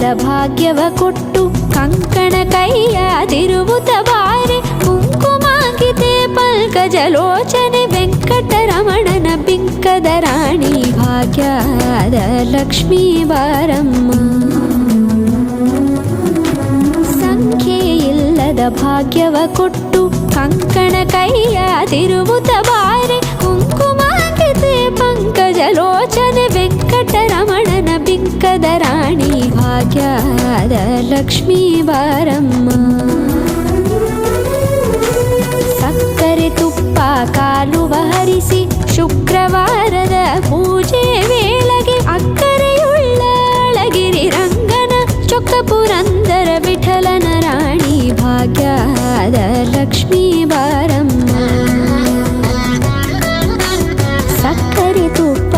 ಇಲ್ಲದ ಭಾಗ್ಯವ ಕೊಟ್ಟು ಕಂಕಣ ಕೈಯ ತಿರುವುತ ಬಾರೆ ಕುಂಕುಮಾಗಿತೆ ಪಲ್ಕಜಲೋಚನೆ ವೆಂಕಟರಮಣನ ಬಿಂಕದ ರಾಣಿ ಭಾಗ್ಯದ ಲಕ್ಷ್ಮೀ ಬಾರಮ್ಮ ಸಂಖ್ಯೆ ಇಲ್ಲದ ಭಾಗ್ಯವ ಕೊಟ್ಟು ಕಂಕಣ ಕೈಯ ತಿರುವುತ ಬಾರೆ ಕುಂಕುಮಾಗಿತೆ ಪಂಕಜಲೋಚನೆ ವೆಂಕಟರಮಣನ ಬಿಂಕದ ರಾಣಿ ప్రఖ్యాత లక్ష్మీ వారమ్మ ಸಕ್ಕರೆ ತುಪ್ಪ ಕಾಲುವ ಹರಿಸಿ ಶುಕ್ರವಾರದ ಪೂಜೆ ವೇಳೆಗೆ ಅಕ್ಕರೆಯುಳ್ಳಳಗಿರಿ ರಂಗನ ಚೊಕ್ಕ ಪುರಂದರ ವಿಠಲನ ರಾಣಿ ಭಾಗ್ಯದ ಲಕ್ಷ್ಮೀ ಬಾರಮ್ಮ ಸಕ್ಕರೆ ತುಪ್ಪ